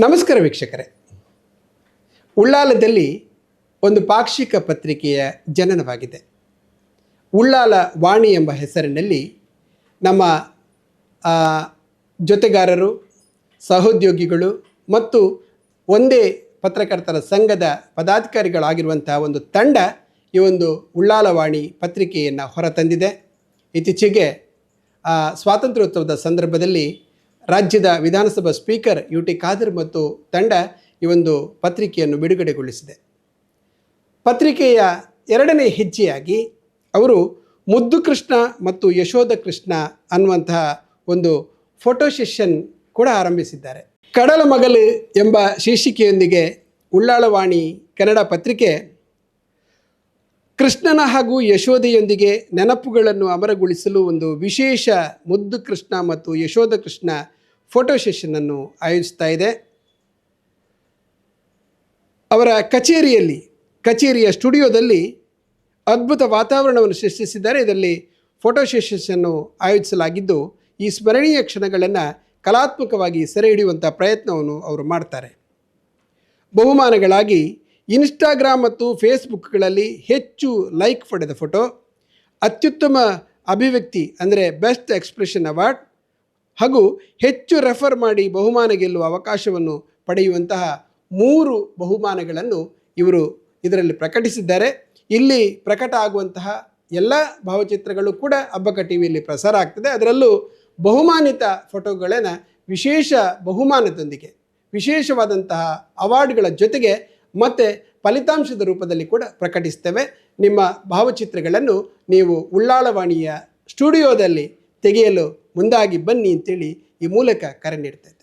ನಮಸ್ಕಾರ ವೀಕ್ಷಕರೇ. ಉಳ್ಳಾಲದಲ್ಲಿ ಒಂದು ಪಾಕ್ಷಿಕ ಪತ್ರಿಕೆಯ ಜನನವಾಗಿದೆ. ಉಳ್ಳಾಲ ವಾಣಿ ಎಂಬ ಹೆಸರಿನಲ್ಲಿ ನಮ್ಮ ಜೊತೆಗಾರರು, ಸಹೋದ್ಯೋಗಿಗಳು ಮತ್ತು ಒಂದೇ ಪತ್ರಕರ್ತರ ಸಂಘದ ಪದಾಧಿಕಾರಿಗಳಾಗಿರುವಂತಹ ಒಂದು ತಂಡ ಈ ಒಂದು ಉಳ್ಳಾಲವಾಣಿ ಪತ್ರಿಕೆಯನ್ನು ಹೊರತಂದಿದೆ. ಇತ್ತೀಚೆಗೆ ಸ್ವಾತಂತ್ರ್ಯೋತ್ಸವದ ಸಂದರ್ಭದಲ್ಲಿ ರಾಜ್ಯದ ವಿಧಾನಸಭಾ ಸ್ಪೀಕರ್ ಯು ಟಿ ಖಾದರ್ ಮತ್ತು ತಂಡ ಈ ಒಂದು ಪತ್ರಿಕೆಯನ್ನು ಬಿಡುಗಡೆಗೊಳಿಸಿದೆ. ಪತ್ರಿಕೆಯ ಎರಡನೇ ಹೆಜ್ಜೆಯಾಗಿ ಅವರು ಮುದ್ದು ಕೃಷ್ಣ ಮತ್ತು ಯಶೋಧ ಕೃಷ್ಣ ಅನ್ನುವಂತಹ ಒಂದು ಫೋಟೋ ಸೆಷನ್ ಕೂಡ ಆರಂಭಿಸಿದ್ದಾರೆ. ಕಡಲ ಮಗಲು ಎಂಬ ಶೀರ್ಷಿಕೆಯೊಂದಿಗೆ ಉಳ್ಳಾಳವಾಣಿ ಕನ್ನಡ ಪತ್ರಿಕೆ ಕೃಷ್ಣನ ಹಾಗೂ ಯಶೋದೆಯೊಂದಿಗೆ ನೆನಪುಗಳನ್ನು ಅಮರಗೊಳಿಸಲು ಒಂದು ವಿಶೇಷ ಮುದ್ದು ಕೃಷ್ಣ ಮತ್ತು ಯಶೋಧ ಕೃಷ್ಣ ಫೋಟೋ ಸೆಷನನ್ನು ಆಯೋಜಿಸ್ತಾ ಇದೆ. ಅವರ ಕಚೇರಿಯಲ್ಲಿ, ಕಚೇರಿಯ ಸ್ಟುಡಿಯೋದಲ್ಲಿ ಅದ್ಭುತ ವಾತಾವರಣವನ್ನು ಸೃಷ್ಟಿಸಿದ್ದಾರೆ. ಇದರಲ್ಲಿ ಫೋಟೋ ಸೆಷನ್ನು ಆಯೋಜಿಸಲಾಗಿದ್ದು, ಈ ಸ್ಮರಣೀಯ ಕ್ಷಣಗಳನ್ನು ಕಲಾತ್ಮಕವಾಗಿ ಸೆರೆ ಹಿಡಿಯುವಂಥ ಪ್ರಯತ್ನವನ್ನು ಅವರು ಮಾಡ್ತಾರೆ. ಬಹುಮಾನಗಳಾಗಿ ಇನ್ಸ್ಟಾಗ್ರಾಮ್ ಮತ್ತು ಫೇಸ್ಬುಕ್ಗಳಲ್ಲಿ ಹೆಚ್ಚು ಲೈಕ್ ಪಡೆದ ಫೋಟೋ ಅತ್ಯುತ್ತಮ ಅಭಿವ್ಯಕ್ತಿ ಅಂದರೆ ಬೆಸ್ಟ್ ಎಕ್ಸ್ಪ್ರೆಷನ್ ಅವಾರ್ಡ್ ಹಾಗೂ ಹೆಚ್ಚು ರೆಫರ್ ಮಾಡಿ ಬಹುಮಾನ ಗೆಲ್ಲುವ ಅವಕಾಶವನ್ನು ಪಡೆಯುವಂತಹ ಮೂರು ಬಹುಮಾನಗಳನ್ನು ಇವರು ಇದರಲ್ಲಿ ಪ್ರಕಟಿಸಿದ್ದಾರೆ. ಇಲ್ಲಿ ಪ್ರಕಟ ಆಗುವಂತಹ ಎಲ್ಲ ಭಾವಚಿತ್ರಗಳು ಕೂಡ ಹಬ್ಬಕ ಟಿ ವಿಯಲ್ಲಿ ಪ್ರಸಾರ ಆಗ್ತದೆ. ಅದರಲ್ಲೂ ಬಹುಮಾನಿತ ಫೋಟೋಗಳನ್ನು ವಿಶೇಷ ಬಹುಮಾನದೊಂದಿಗೆ, ವಿಶೇಷವಾದಂತಹ ಅವಾರ್ಡ್ಗಳ ಜೊತೆಗೆ ಮತ್ತು ಫಲಿತಾಂಶದ ರೂಪದಲ್ಲಿ ಕೂಡ ಪ್ರಕಟಿಸ್ತೇವೆ. ನಿಮ್ಮ ಭಾವಚಿತ್ರಗಳನ್ನು ನೀವು ಉಳ್ಳಾಳವಾಣಿಯ ಸ್ಟುಡಿಯೋದಲ್ಲಿ ತೆಗೆಯಲು ಮುಂದಾಗಿ ಬನ್ನಿ ಅಂತೇಳಿ ಈ ಮೂಲಕ ಕರೆ ನೀಡ್ತಾ ಇದ್ದೇವೆ